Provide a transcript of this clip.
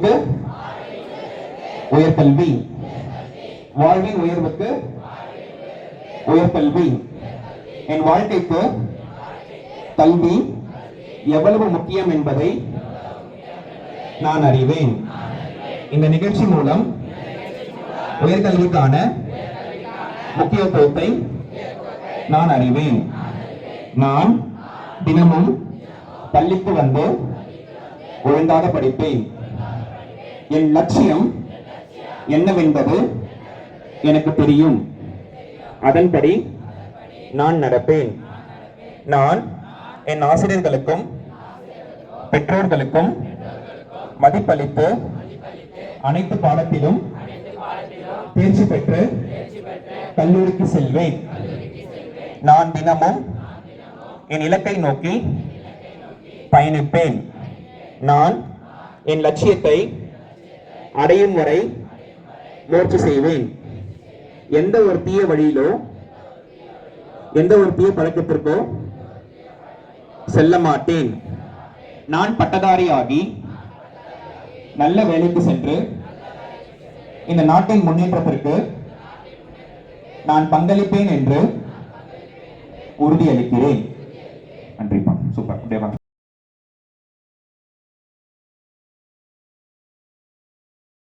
உயர்வுக்கு உயர்கல்வி. வாழ்வின் உயர்வுக்கு உயர்கல்வி. என் வாழ்க்கைக்கு கல்வி எவ்வளவு முக்கியம் என்பதை நான் அறிவேன். இந்த நிகழ்ச்சி மூலம் உயர்கல்விக்கான முக்கியத்துவத்தை நான் அறிவேன். நான் தினமும் பள்ளிக்கு வந்து ஒழுங்காக படிப்பேன். என் லட்சியம் என்னவென்பது எனக்கு தெரியும். அதன்படி நான் நடப்பேன். நான் என் ஆசிரியர்களுக்கும் பெற்றோர்களுக்கும் மதிப்பளித்து அனைத்து பாடத்திலும் தேர்ச்சி பெற்று கல்லூரிக்கு செல்வேன். நான் தினமும் என் இலக்கை நோக்கி பயணிப்பேன். நான் என் லட்சியத்தை அடையும் வரை முயற்சி செய்வேன். எந்த ஒரு தீய வழியிலோ எந்த ஒரு தீய பழக்கத்திற்கோ செல்ல மாட்டேன் நான் பட்டதாரியாகி நல்ல வேலைக்கு சென்று இந்த நாட்டின் முன்னேற்றத்திற்கு நான் பங்களிப்பேன் என்று உறுதியளிக்கிறேன். நன்றிப்பா சூப்பர். தேவா